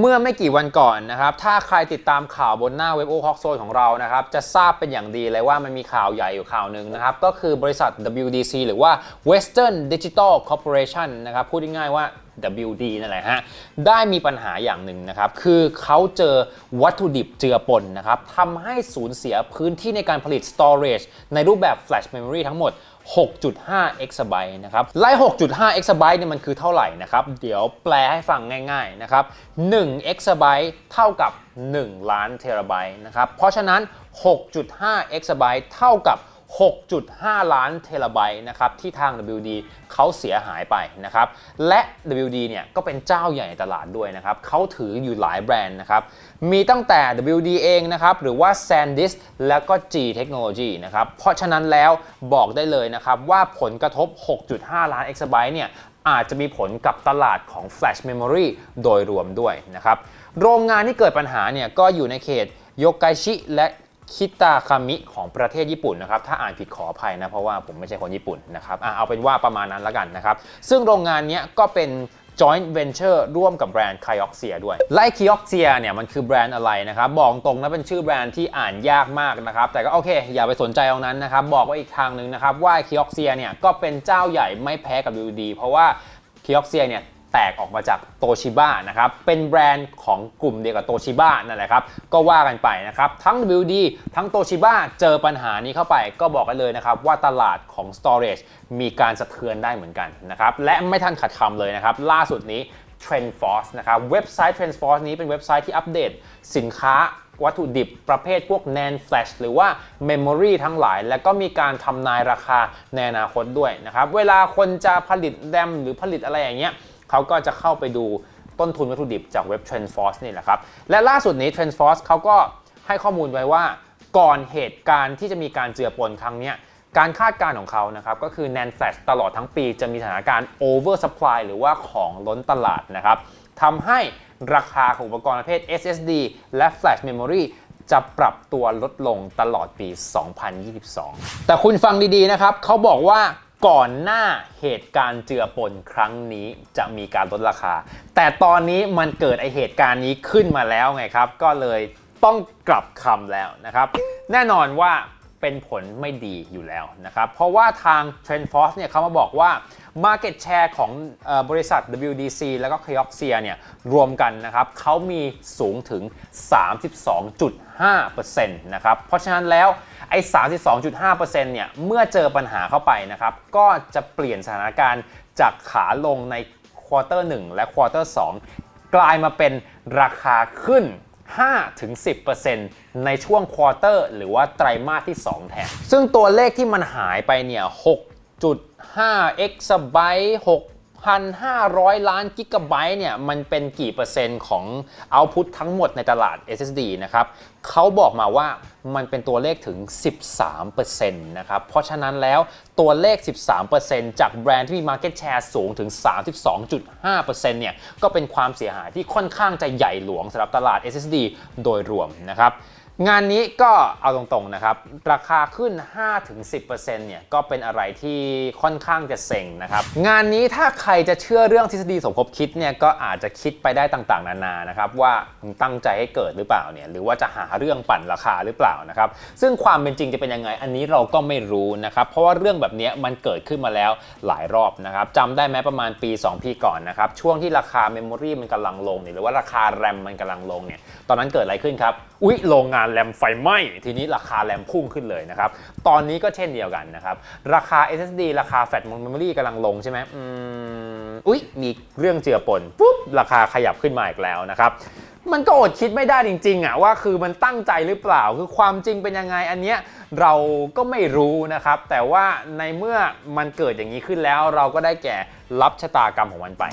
เมื่อไม่กี่วันก่อนนะครับ ถ้าใครติดตามข่าวบนหน้าเว็บโอคอกโซนของเรานะครับ จะทราบเป็นอย่างดีเลยว่ามันมีข่าวใหญ่อยู่ข่าวหนึ่งนะครับ ก็คือบริษัท WDC หรือว่า Western Digital Corporation นะครับ พูดง่ายๆว่า WD นั่นแหละฮะ ได้มีปัญหาอย่างหนึ่งนะครับ คือเขาเจอวัตถุดิบเจือปนนะครับทำให้สูญเสียพื้นที่ในการผลิต storage ในรูปแบบ flash memory ทั้งหมด 6.5 exabyte นะครับไล่6.5 exabyte เนี่ยมันคือเท่าไหร่นะครับ เดี๋ยวแปลให้ฟังง่ายๆนะครับ1 exabyte เท่ากับ 1 ล้านเทราไบต์นะครับ เพราะฉะนั้น 6.5 exabyte เท่ากับ 6.5 ล้านเทราไบต์นะครับที่ทาง WD เขาเสียหายไปนะครับและ WD เนี่ยก็เป็นเจ้าใหญ่ในตลาดด้วยนะครับเขาถืออยู่หลายแบรนด์นะครับมีตั้งแต่ WD เองนะครับหรือว่า SanDisk แล้วก็ G Technology นะครับเพราะฉะนั้นแล้วบอกได้เลยนะครับว่าผลกระทบ 6.5 ล้าน exabyte เนี่ยอาจจะมีผลกับตลาดของ Flash Memory โดยรวมด้วยนะครับโรงงานที่เกิดปัญหาเนี่ยก็อยู่ในเขตโยกไกชิและ คิตาคามิของประเทศญี่ปุ่นนะครับ ถ้าอ่านผิดขออภัยนะ เพราะว่าผมไม่ใช่คนญี่ปุ่นนะครับอเอาเป็นว่าประมาณนั้นละกันนะครับ ซึ่งโรงงานนี้ก็เป็น joint venture ร่วมกับแบรนด์ k y o x i a ด้วยไล่ k y o x i a เนี่ยมันคือแบรนด์อะไรนะครับ บอกตรงนะเป็นชื่อแบรนด์ที่อ่านยากมากนะครับ แต่ก็โอเค อย่าไปสนใจตรงนั้นนะครับ บอกไว้อีกทางหนึ่งนะครับว่า k y o x i a เนี่ยก็เป็นเจ้าใหญ่ไม่แพ้กับ WD เพราะว่า k y o x i a เนี่ย แตกออกมาจากโตชิบ้านะครับ เป็นแบรนด์ของกลุ่มเดียวกับโตชิบ้านั่นแหละครับ ก็ว่ากันไปนะครับ ทั้ง WD ทั้งโตชิบ้าเจอปัญหานี้เข้าไป ก็บอกกันเลยนะครับว่าตลาดของ storage มีการสะเทือนได้เหมือนกันนะครับ และไม่ทันขัดคำเลยนะครับ ล่าสุดนี้ TrendForce นะครับเว็บไซต์ TrendForce นี้เป็นเว็บไซต์ที่อัปเดต สินค้าวัตถุดิบประเภทพวก NAND Flash หรือว่า Memory ทั้งหลาย แล้วก็มีการทำนายราคาในอนาคตด้วยนะครับ เวลาคนจะผลิตแรมหรือผลิตอะไรอย่างเงี้ย เขาก็จะเข้าไปดูต้นทุนวัตถุดิบจากเว็บ TrendForce นี่แหละครับ และล่าสุดนี้ TrendForce เขาก็ให้ข้อมูลไว้ว่าก่อนเหตุการณ์ที่จะมีการเจือปนครั้งนี้การคาดการณ์ของเขานะครับก็คือ NAND Flash ตลอดทั้งปีจะมีสถานการณ์ over supply หรือว่าของล้นตลาดนะครับทำให้ราคาของอุปกรณ์ประเภท SSD และ Flash Memory จะปรับตัวลดลงตลอดปี 2022 แต่คุณฟังดีๆนะครับ เขาบอกว่า ก่อนหน้าเหตุการณ์เจือปนครั้งนี้จะมีการลดราคา แต่ตอนนี้มันเกิดไอเหตุการณ์นี้ขึ้นมาแล้วไงครับ ก็เลยต้องกลับคำแล้วนะครับ แน่นอนว่า เป็นผลไม่ดีอยู่แล้วนะครับ เพราะว่าทาง TrendForce เนี่ยเขามาบอกว่า Market Share ของอบริษัท WDC แล้วก็ k y o x i a เนี่ยรวมกันนะครับเขามีสูงถึง 32.5%นะครับ เพราะฉะนั้นแล้วไอ้32.5%เนี่ยเมื่อเจอปัญหาเข้าไปนะครับ ก็จะเปลี่ยนสถานการณ์จากขาลงในควอเตอร์1และควอเตอร์2กลายมาเป็นราคาขึ้น 5-10%ในช่วงควอเตอร์ หรือว่าไตรมาสที่ 2 แทน ซึ่งตัวเลขที่มันหายไปเนี่ย6.5 exabyte 6,500 ล้านกิกะไบต์เนี่ยมันเป็นกี่เปอร์เซ็นต์ของ output ทั้งหมดในตลาด SSD นะครับเขาบอกมาว่ามันเป็นตัวเลขถึง 13%นะครับ เพราะฉะนั้นแล้วตัวเลข 13%จากแบรนด์ที่มี market share สูงถึง 32.5%เนี่ยก็เป็นความเสียหายที่ค่อนข้างจะใหญ่หลวงสำหรับตลาด SSD โดยรวมนะครับ งานนี้ก็เอาตรงๆนะครับ ราคาขึ้น 5-10%เนี่ยก็เป็นอะไรที่ค่อนข้างจะเซ็งนะครับ งานนี้ถ้าใครจะเชื่อเรื่องทฤษฎีสมคบคิดเนี่ยก็อาจจะคิดไปได้ต่างๆ นานานะครับว่ามึงตั้งใจให้เกิดหรือเปล่าเนี่ยหรือว่าจะหาเรื่องปั่นราคาหรือเปล่านะครับ ซึ่งความเป็นจริงจะเป็นยังไงอันนี้เราก็ไม่รู้นะครับเพราะว่าเรื่องแบบนี้มันเกิดขึ้นมาแล้วหลายรอบนะครับจำได้ไหมประมาณปี 2 ปีก่อนนะครับช่วงที่ราคาเมมโมรีมันกำลังลงเนี่ยหรือว่าราคาแรมมันกำลังลงเนี่ยตอนนั้นเกิดอะไรขึ้นครับอุ๊ยโรงงานแรมไฟไหม้ทีนี้ราคาแรมพุ่งขึ้นเลยนะครับ ตอนนี้ก็เช่นเดียวกันนะครับ ราคา SSD ราคาแฟลชเมมโมรีกำลังลงใช่ไหมอืมอุ๊ย มีเรื่องเจือปนปุ๊บ ราคาขยับขึ้นมาอีกแล้วนะครับมันก็อดคิดไม่ได้จริงๆอะว่าคือมันตั้งใจหรือเปล่าคือความจริงเป็นยังไงอันเนี้ยเราก็ไม่รู้นะครับ แต่ว่าในเมื่อมันเกิดอย่างนี้ขึ้นแล้ว เราก็ได้แก่รับชะตากรรมของมันไป